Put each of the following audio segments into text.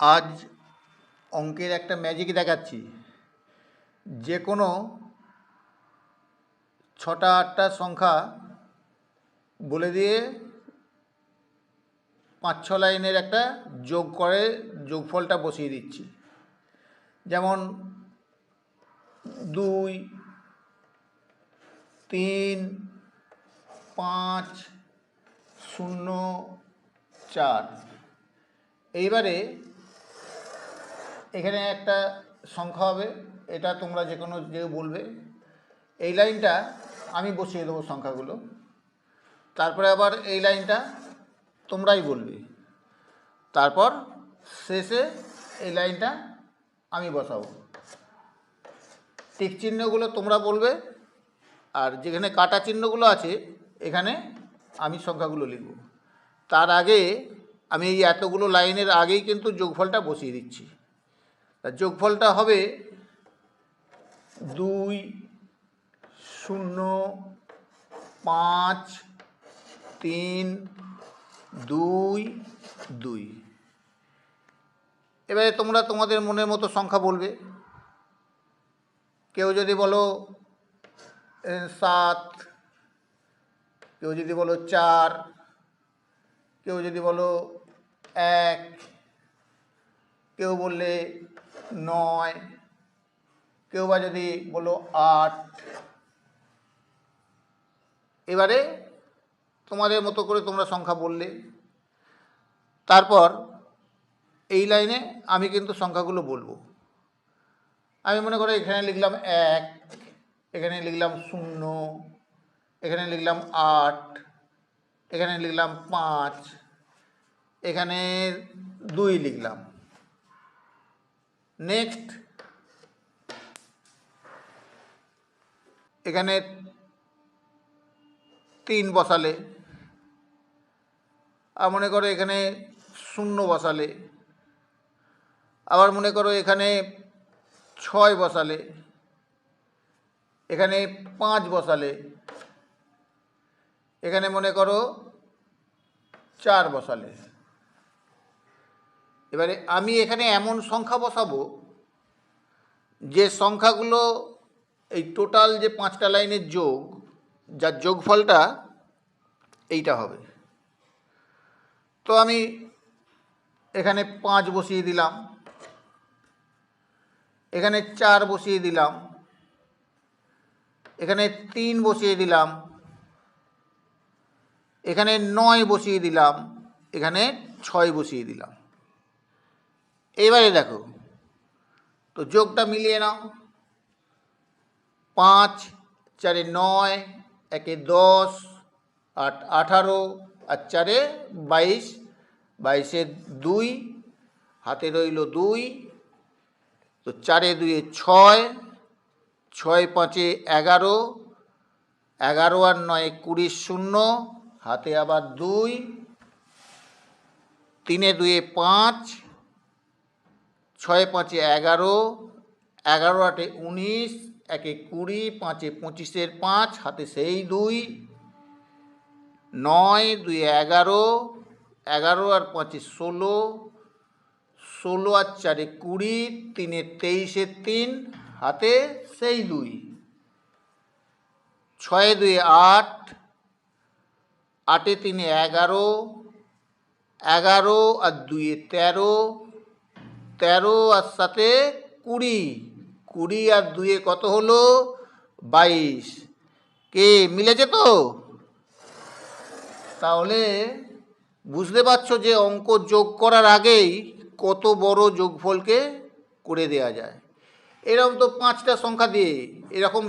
আজ অঙ্কের একটা ম্যাজিক দেখাচ্ছি। যে কোনো ছটা, আটটা সংখ্যা বলে দিয়ে পাঁচ, ছ লাইনের একটা যোগ করে যোগফলটা বসিয়ে দিচ্ছি। যেমন দুই, তিন, পাঁচ, শূন্য, চার। এইবারে এখানে একটা সংখ্যা হবে, এটা তোমরা যে কোনো যে বলবে। এই লাইনটা আমি বসিয়ে দেবো সংখ্যাগুলো। তারপরে আবার এই লাইনটা তোমরাই বলবে। তারপর শেষে এই লাইনটা আমি বসাবো। টিক চিহ্নগুলো তোমরা বলবে, আর যেখানে কাটা চিহ্নগুলো আছে, এখানে আমি সংখ্যাগুলো লিখব। তার আগে আমি এই এতগুলো লাইনের আগেই কিন্তু যোগফলটা বসিয়ে দিচ্ছি। যোগফলটা হবে দুই শূন্য পাঁচ তিন দুই দুই। এবারে তোমরা তোমাদের মনের মতো সংখ্যা বলবে। কেউ যদি বলো সাত, কেউ যদি বলো চার, কেউ যদি বলো এক, কেউ বললে নয়। কেউ বা যদি বলো আট। এবারে তোমাদের মতো করে তোমরা সংখ্যা বললে। তারপর এই লাইনে আমি কিন্তু সংখ্যাগুলো বলব। আমি মনে করি এখানে লিখলাম এক, এখানে লিখলাম শূন্য, এখানে লিখলাম আট, এখানে লিখলাম পাঁচ, এখানে দুই লিখলাম। নেক্সট। এখানে তিন বসালে। আর মনে করো এখানে শূন্য বসালে। আবার মনে করো এখানে ছয় বসালে। এখানে পাঁচ বসালে। এখানে মনে করো চার বসালে। এবারে আমি এখানে এমন সংখ্যা বসাবো যে সংখ্যাগুলো এই টোটাল যে পাঁচটা লাইনের যোগ, যার যোগফলটা এইটা হবে। তো আমি এখানে পাঁচ বসিয়ে দিলাম, এখানে চার বসিয়ে দিলাম, এখানে তিন বসিয়ে দিলাম, এখানে নয় বসিয়ে দিলাম, এখানে ছয় বসিয়ে দিলাম। এবারে দেখো, তো যোগটা মিলিয়ে নাও। পাঁচ, চারে নয়, একে দশ, আট, আঠারো, আর চারে বাইশ বাইশে দুই, হাতে রইল দুই, তো চারে দুয়ে ছয় ছয় পাঁচে এগারো এগারো আর নয় কুড়ি শূন্য, হাতে আবার দুই, তিনে দুয়ে পাঁচ ছয় পাঁচে এগারো এগারো আটে উনিশ, একে কুড়ি, পাঁচে পঁচিশের পাঁচ, হাতে সেই দুই, নয় দুই এগারো এগারো আর পাঁচে ষোলো ষোলো আর চারে কুড়ি, তিনে তেইশের তিন, হাতে সেই দুই। ছয় দুই আট, আটে তিনে এগারো এগারো আর দুইয়ে তেরো তেরো আর সাথে কুড়ি। কুড়ি আর দুয়ে কত হলো? বাইশ। কে, মিলেছে তো? তাহলে বুঝতে পারছ যে অঙ্ক যোগ করার আগেই কত বড় যোগফলকে করে দেয়া যায়। এরকম তো পাঁচটা সংখ্যা দিয়ে, এরকম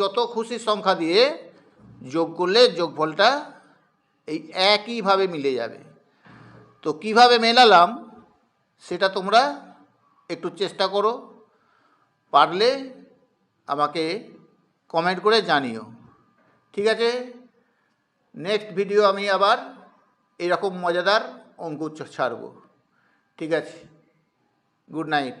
যত খুশি সংখ্যা দিয়ে যোগ করলে যোগফলটা এই একইভাবে মিলে যাবে। তো কীভাবে মেলালাম, সেটা তোমরা একটু চেষ্টা করো। পারলে আমাকে কমেন্ট করে জানিও। ঠিক আছে? নেক্সট ভিডিও আমি আবার এরকম মজাদার অঙ্ক ছাড়ব। ঠিক আছে? Good night